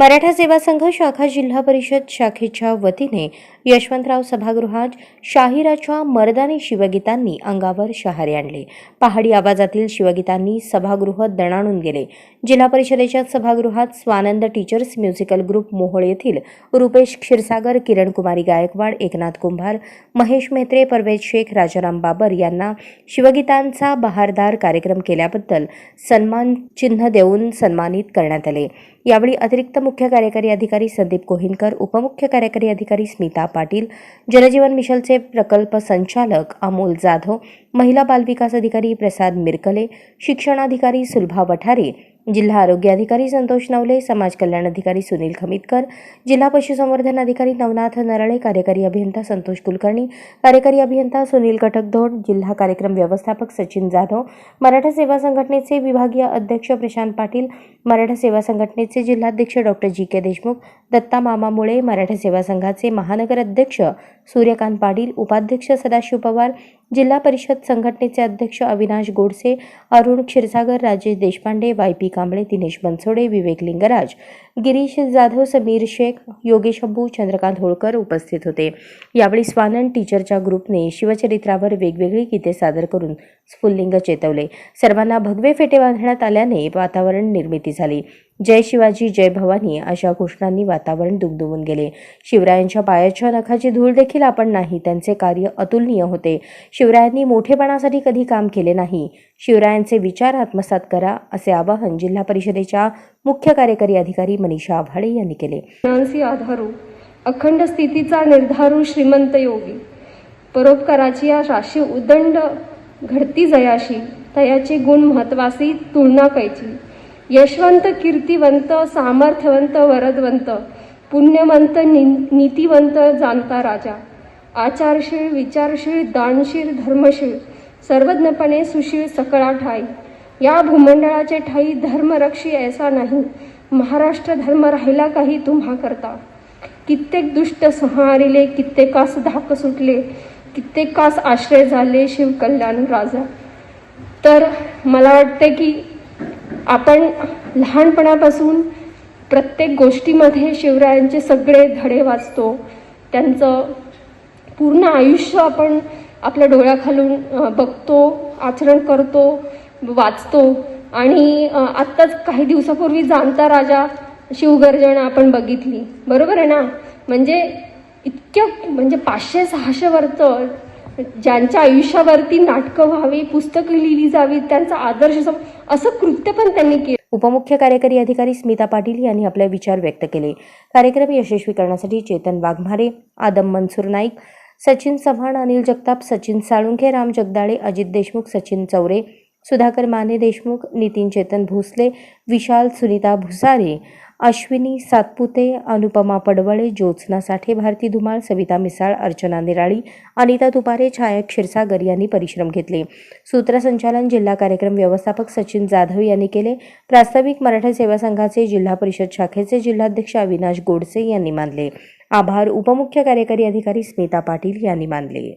मराठा सेवा संघ शाखा जिल्हा परिषद शाखेच्या वतीने यशवंतराव सभागृहात शाहिराच्या मर्दानी शिवगीतांनी अंगावर शहारे आणले. पहाडी आवाजातील शिवगीतांनी सभागृह दणाणून गेले. जिल्हा परिषदेच्या सभागृहात Swanand teachers musical group Mohol येथील रुपेश क्षीरसागर किरणकुमारी गायकवाड एकनाथ कुंभार महेश मेत्रे परवेज शेख राजाराम बाबर यांना शिवगीतांचा बहारदार कार्यक्रम केल्याबद्दल सन्मान चिन्ह देऊन सन्मानित करण्यात आले. यावेळी अतिरिक्त मुख्य कार्यकारी अधिकारी संदीप कोहिनकर उपमुख्य कार्यकारी अधिकारी स्मिता पाटील जलजीवन मिशनचे प्रकल्प संचालक अमोल जाधव महिला बालविकास अधिकारी प्रसाद मिरकले शिक्षणाधिकारी सुलभा वठारे जिल्हा आरोग्य अधिकारी संतोष नवले समाज कल्याण अधिकारी सुनील खमितकर जिल्हा पशुसंवर्धन अधिकारी नवनाथ नरळे कार्यकारी अभियंता संतोष कुलकर्णी कार्यकारी अभियंता सुनील कटकधोड जिल्हा कार्यक्रम व्यवस्थापक सचिन जाधव मराठा सेवा संघटनेचे विभागीय अध्यक्ष प्रशांत पाटील मराठा सेवा संघटनेचे जिल्हाध्यक्ष doctor G K Deshmukh Datta Mama Mule Maratha सेवा संघाचे महानगर अध्यक्ष सूर्यकांत पाटील उपाध्यक्ष सदाशिव पवार जिल्हा परिषद संघटनेचे अध्यक्ष अविनाश गोडसे अरुण क्षीरसागर राजेश देशपांडे वाय पी कांबळे दिनेश बनसोडे विवेक लिंगराज गिरीश जाधव समीर शेख योगेश अब्बू चंद्रकांत होळकर उपस्थित होते. यावेळी स्वानंद टीचरच्या ग्रुपने शिवचरित्रावर वेगवेगळी गीते सादर करून स्फुल्लिंग चेतवले. सर्वांना भगवे फेटे बांधण्यात आल्याने वातावरण निर्मिती झाली. जय शिवाजी जय भवानी अशा घोषणांनी वातावरण दुमदुमून गेले. शिवरायांच्या पायाच्या नखाची धूळ देखील आपण नाही त्यांचे कार्य अतुलनीय होते. शिवरायांनी मोठेपणासाठी कधी काम केले नाही. शिवरायांचे विचार आत्मसात करा असे आवाहन जिल्हा परिषदेच्या मुख्य कार्यकारी अधिकारी मनीषा आभाळे यांनी केले. आधारू अखंड स्थितीचा निर्धारू श्रीमंत योगी परोपकाराची या राशी उदंड घडती जयाशी तयाची गुण महत्वासी तुलना कैची. यशवंत कीर्तिवंत सामर्थ्यवंत वरदवंत पुण्यवंत नि- नीतिवंत जाणता राजा आचारशील विचारशील दानशील धर्मशील सर्वज्ञपणे सुशील सकळा ठाई या भूमंडळाचे ठाई धर्मरक्षी ऐसा नाही. महाराष्ट्र धर्म राहिला काही तुम्हा करता. कित्येक दुष्ट संहारिले कित्येकास धाक सुटले कित्येकास आश्रय झाले शिवकल्याण राजा. तर मला वाटते की आपण लहानपणापासून प्रत्येक गोष्टीमध्ये शिवरायांचे सगळे धडे वाचतो. त्यांचं पूर्ण आयुष्य आपण आपल्या डोळ्याखालून बघतो आचरण करतो वाचतो. आणि आत्ताच काही दिवसापूर्वी जाणता राजा शिवगर्जना आपण बघितली. बरोबर आहे ना? म्हणजे इतक्या म्हणजे पाचशे सहाशे वरचं ज्यांच्या आयुष्यावरती नाटकं व्हावी पुस्तकं लिहिली जावीत त्यांचा आदर्श असं कृत्य पण त्यांनी केलं. उपमुख्य कार्यकारी अधिकारी स्मिता पाटील यांनी आपले विचार व्यक्त केले. कार्यक्रम यशस्वी करण्यासाठी चेतन वाघमारे आदम मनसूर नाईक सचिन चव्हाण अनिल जगताप सचिन साळुंखे राम जगदाळे अजित देशमुख सचिन चौरे सुधाकर माने देशमुख नितीन चेतन भोसले विशाल सुनीता भुसारे अश्विनी सातपुते अनुपमा पडवळे ज्योत्स्ना साठे भारती धुमाळ सविता मिसाळ अर्चना निराळी अनिता तुपारे छाया क्षीरसागर यांनी परिश्रम घेतले. सूत्रसंचालन जिल्हा कार्यक्रम व्यवस्थापक सचिन जाधव यांनी केले. प्रास्ताविक मराठा सेवा संघाचे जिल्हा परिषद शाखेचे जिल्हाध्यक्ष अविनाश गोडसे यांनी मानले. आभार. उपमुख्य कार्यकारी अधिकारी स्मिता पाटील यांनी मानले.